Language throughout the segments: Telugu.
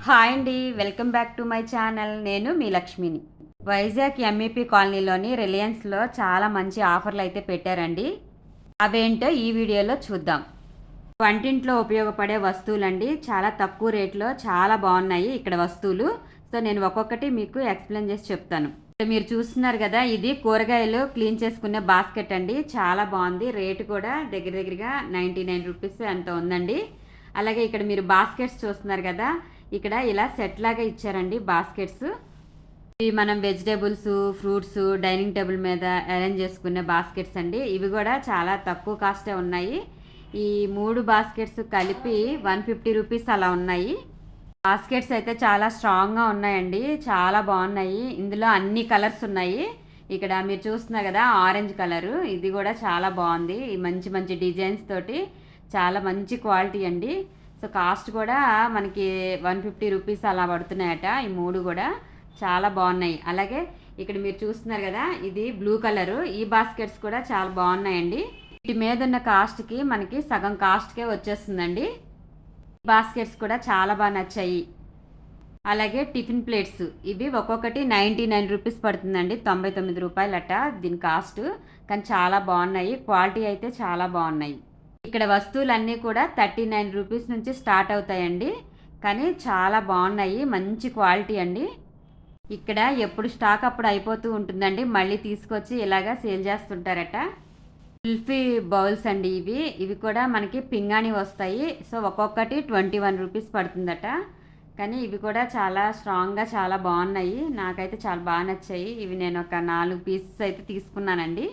హాయ్ అండి welcome back to my channel. నేను మీ లక్ష్మిని. వైజాగ్ ఎంఈపీ కాలనీలోని రిలయన్స్లో చాలా మంచి ఆఫర్లు అయితే పెట్టారండి. అవేంటో ఈ వీడియోలో చూద్దాం. వంటింట్లో ఉపయోగపడే వస్తువులండి. చాలా తక్కువ రేట్లో చాలా బాగున్నాయి ఇక్కడ వస్తువులు. సో నేను ఒక్కొక్కటి మీకు ఎక్స్ప్లెయిన్ చేసి చెప్తాను. మీరు చూస్తున్నారు కదా ఇది కూరగాయలు క్లీన్ చేసుకునే బాస్కెట్ అండి. చాలా బాగుంది. రేటు కూడా దగ్గర దగ్గరగా నైంటీ నైన్ రూపీస్ అంత ఉందండి. అలాగే ఇక్కడ మీరు బాస్కెట్స్ చూస్తున్నారు కదా ఇక్కడ ఇలా సెట్ లాగా ఇచ్చారండి బాస్కెట్స్. ఇవి మనం వెజిటేబుల్స్ ఫ్రూట్స్ డైనింగ్ టేబుల్ మీద అరేంజ్ చేసుకునే బాస్కెట్స్ అండి. ఇవి కూడా చాలా తక్కువ కాస్టే ఉన్నాయి. ఈ మూడు బాస్కెట్స్ కలిపి వన్ ఫిఫ్టీ రూపీస్ అలా ఉన్నాయి. బాస్కెట్స్ అయితే చాలా స్ట్రాంగ్గా ఉన్నాయండి. చాలా బాగున్నాయి. ఇందులో అన్ని కలర్స్ ఉన్నాయి. ఇక్కడ మీరు చూస్తున్నారు కదా ఆరెంజ్ కలరు. ఇది కూడా చాలా బాగుంది. మంచి మంచి డిజైన్స్ తోటి చాలా మంచి క్వాలిటీ అండి. సో కాస్ట్ కూడా మనకి వన్ ఫిఫ్టీ రూపీస్ అలా పడుతున్నాయట. ఈ మూడు కూడా చాలా బాగున్నాయి. అలాగే ఇక్కడ మీరు చూస్తున్నారు కదా ఇది బ్లూ కలరు. ఈ బాస్కెట్స్ కూడా చాలా బాగున్నాయండి. వీటి మీద ఉన్న కాస్ట్కి మనకి సగం కాస్ట్కే వచ్చేస్తుందండి. బాస్కెట్స్ కూడా చాలా బాగా నచ్చాయి. అలాగే టిఫిన్ ప్లేట్స్. ఇవి ఒక్కొక్కటి నైంటీ నైన్ రూపీస్ పడుతుందండి. తొంభై తొమ్మిది రూపాయలట దీని కాస్ట్. కానీ చాలా బాగున్నాయి. క్వాలిటీ అయితే చాలా బాగున్నాయి. ఇక్కడ వస్తువులన్నీ కూడా థర్టీ నైన్ రూపీస్ నుంచి స్టార్ట్ అవుతాయండి. కానీ చాలా బాగున్నాయి. మంచి క్వాలిటీ అండి. ఇక్కడ ఎప్పుడు స్టాక్ అప్పుడు అయిపోతూ ఉంటుందండి. మళ్ళీ తీసుకొచ్చి ఇలాగా సేల్ చేస్తుంటారట. కుల్ఫీ బౌల్స్ అండి ఇవి. ఇవి కూడా మనకి పింగాణి వస్తాయి. సో ఒక్కొక్కటి ట్వంటీ వన్ రూపీస్ పడుతుందట. కానీ ఇవి కూడా చాలా స్ట్రాంగ్గా చాలా బాగున్నాయి. నాకైతే చాలా బాగా నచ్చాయి. ఇవి నేను ఒక నాలుగు పీసెస్ అయితే తీసుకున్నానండి.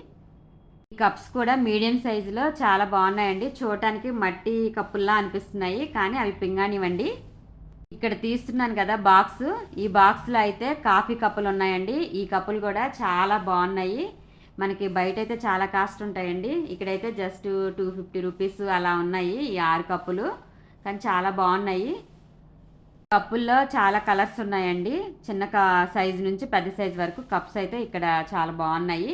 కప్స్ కూడా మీడియం సైజులో చాలా బాగున్నాయండి. చూడటానికి మట్టి కప్పుల్లా అనిపిస్తున్నాయి కానీ అవి పింగానివ్వండి ఇక్కడ తీస్తున్నాను కదా బాక్స్. ఈ బాక్స్లో అయితే కాఫీ కప్పులు ఉన్నాయండి. ఈ కప్పులు కూడా చాలా బాగున్నాయి. మనకి బయట అయితే చాలా కాస్ట్ ఉంటాయండి. ఇక్కడైతే జస్ట్ టూ ఫిఫ్టీ రూపీస్ అలా ఉన్నాయి ఈ ఆరు కప్పులు. కానీ చాలా బాగున్నాయి. కప్పుల్లో చాలా కలర్స్ ఉన్నాయండి. చిన్న సైజు నుంచి పెద్ద సైజు వరకు కప్స్ అయితే ఇక్కడ చాలా బాగున్నాయి.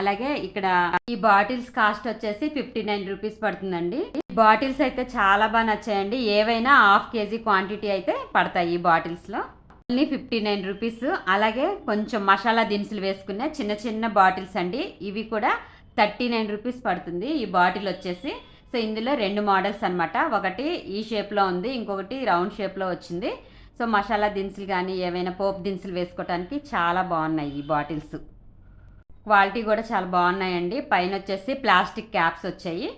అలాగే ఇక్కడ ఈ బాటిల్స్ కాస్ట్ వచ్చేసి ఫిఫ్టీ నైన్ రూపీస్ పడుతుందండి. ఈ బాటిల్స్ అయితే చాలా బాగా నచ్చాయండి. ఏవైనా హాఫ్ కేజీ క్వాంటిటీ అయితే పడతాయి ఈ బాటిల్స్లో ఓన్లీ ఫిఫ్టీ నైన్ రూపీస్. అలాగే కొంచెం మసాలా దినుసులు వేసుకునే చిన్న చిన్న బాటిల్స్ అండి. ఇవి కూడా థర్టీ నైన్ రూపీస్ పడుతుంది ఈ బాటిల్ వచ్చేసి. సో ఇందులో రెండు మోడల్స్ అనమాట ఒకటి ఈ షేప్లో ఉంది ఇంకొకటి రౌండ్ షేప్లో వచ్చింది. సో మసాలా దినుసులు కానీ ఏవైనా పోపు దినుసులు వేసుకోవడానికి చాలా బాగున్నాయి ఈ బాటిల్స్. క్వాలిటీ కూడా చాలా బాగున్నాయండి. పైన వచ్చేసి ప్లాస్టిక్ క్యాప్స్ వచ్చాయి.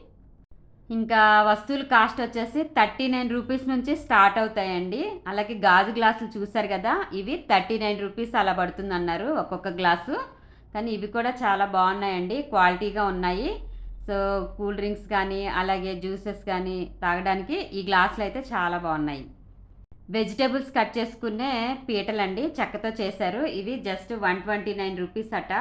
ఇంకా వస్తువుల కాస్ట్ వచ్చేసి థర్టీ నైన్ రూపీస్ నుంచి స్టార్ట్ అవుతాయండి. అలాగే గాజు గ్లాసులు చూసారు కదా ఇవి థర్టీ నైన్ రూపీస్ అలా పడుతుంది అన్నారు ఒక్కొక్క గ్లాసు. కానీ ఇవి కూడా చాలా బాగున్నాయండి క్వాలిటీగా ఉన్నాయి. సో కూల్ డ్రింక్స్ కానీ అలాగే జ్యూసెస్ కానీ తాగడానికి ఈ గ్లాసులు అయితే చాలా బాగున్నాయి. వెజిటేబుల్స్ కట్ చేసుకునే పీటలండి చెక్కతో చేశారు. ఇవి just one twenty nine rupees అట.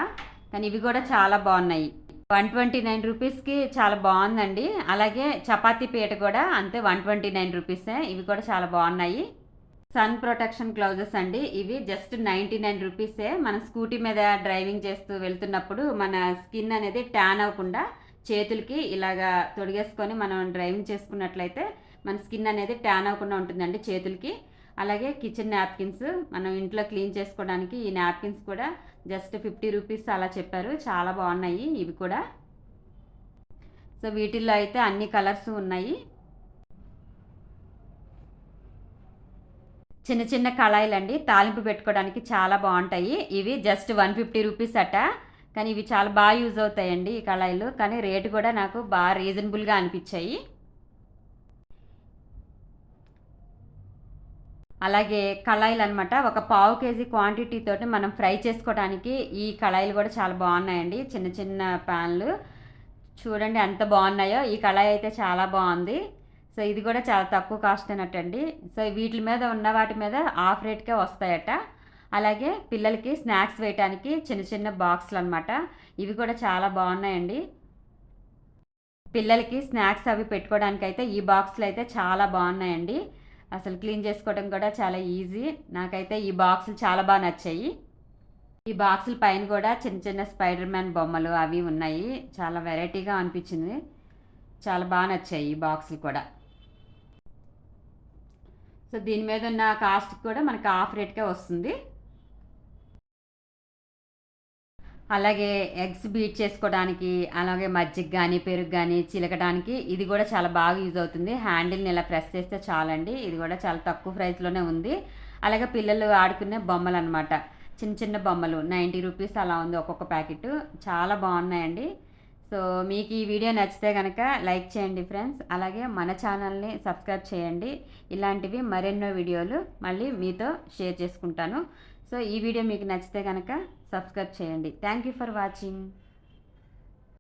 కానీ ఇవి కూడా చాలా బాగున్నాయి. వన్ ట్వంటీ నైన్ రూపీస్కి చాలా బాగుందండి. అలాగే చపాతీ పీట కూడా అంతే వన్ ట్వంటీ నైన్ రూపీసే. ఇవి కూడా చాలా బాగున్నాయి. సన్ ప్రొటెక్షన్ గ్లౌజెస్ అండి. ఇవి జస్ట్ నైంటీ నైన్ రూపీసే. మన స్కూటీ మీద డ్రైవింగ్ చేస్తూ వెళ్తున్నప్పుడు మన స్కిన్ అనేది ట్యాన్ అవ్వకుండా చేతులకి ఇలాగా తొడిగేసుకొని మనం డ్రైవింగ్ చేసుకున్నట్లయితే మన స్కిన్ అనేది ట్యాన్ అవ్వకుండా ఉంటుందండి చేతులకి. అలాగే కిచెన్ నాప్కిన్స్ మనం ఇంట్లో క్లీన్ చేసుకోవడానికి ఈ నాప్కిన్స్ కూడా జస్ట్ ఫిఫ్టీ రూపీస్ అలా చెప్పారు. చాలా బాగున్నాయి ఇవి కూడా. సో వీటిల్లో అయితే అన్ని కలర్స్ ఉన్నాయి. చిన్న చిన్న కళాయిలు అండి తాలింపు పెట్టుకోవడానికి చాలా బాగుంటాయి. ఇవి జస్ట్ వన్ ఫిఫ్టీ రూపీస్ అట. కానీ ఇవి చాలా బాగా యూజ్ అవుతాయండి ఈ కళాయిలు. కానీ రేటు కూడా నాకు బాగా రీజనబుల్గా అనిపించాయి. అలాగే కళాయిలు అనమాట ఒక పావు కేజీ క్వాంటిటీతో మనం ఫ్రై చేసుకోవడానికి ఈ కళాయిలు కూడా చాలా బాగున్నాయండి. చిన్న చిన్న ప్యాన్లు. చూడండి ఎంత బాగున్నాయో. ఈ కళాయి అయితే చాలా బాగుంది. సో ఇది కూడా చాలా తక్కువ కాస్ట్ అన్నట్టండి. సో వీటి మీద ఉన్న వాటి మీద ఆఫ్ రేట్కే వస్తాయట. అలాగే పిల్లలకి స్నాక్స్ వేయటానికి చిన్న చిన్న బాక్స్లు అనమాట ఇవి కూడా చాలా బాగున్నాయండి. పిల్లలకి స్నాక్స్ అవి పెట్టుకోవడానికి అయితే ఈ బాక్స్లు అయితే చాలా బాగున్నాయండి. అసలు క్లీన్ చేసుకోవడం కూడా చాలా ఈజీ. నాకైతే ఈ బాక్సులు చాలా బాగా నచ్చాయి. ఈ బాక్సుల పైన కూడా చిన్న చిన్న స్పైడర్ మ్యాన్ బొమ్మలు అవి ఉన్నాయి. చాలా వెరైటీగా అనిపించింది. చాలా బాగా నచ్చాయి ఈ బాక్సులు కూడా. సో దీని మీద ఉన్న కాస్ట్ కూడా మనకి ఆఫ్ రేట్కే వస్తుంది. అలాగే ఎగ్స్ బీట్ చేసుకోవడానికి అలాగే మజ్జిగ కానీ పెరుగు కానీ చిలకడానికి ఇది కూడా చాలా బాగా యూజ్ అవుతుంది. హ్యాండిల్ని ఇలా ప్రెస్ చేస్తే చాలండి. ఇది కూడా చాలా తక్కువ ప్రైస్లోనే ఉంది. అలాగే పిల్లలు ఆడుకునే బొమ్మలు అనమాట చిన్న చిన్న బొమ్మలు నైంటీ రూపీస్ అలా ఉంది ఒక్కొక్క ప్యాకెట్. చాలా బాగున్నాయండి. సో మీకు ఈ వీడియో నచ్చితే కనుక లైక్ చేయండి ఫ్రెండ్స్. అలాగే మన ఛానల్ని సబ్స్క్రైబ్ చేయండి. ఇలాంటివి మరెన్నో వీడియోలు మళ్ళీ మీతో షేర్ చేసుకుంటాను. సో ఈ వీడియో మీకు నచ్చితే కనుక సబ్స్క్రైబ్ చేయండి. Thank you for watching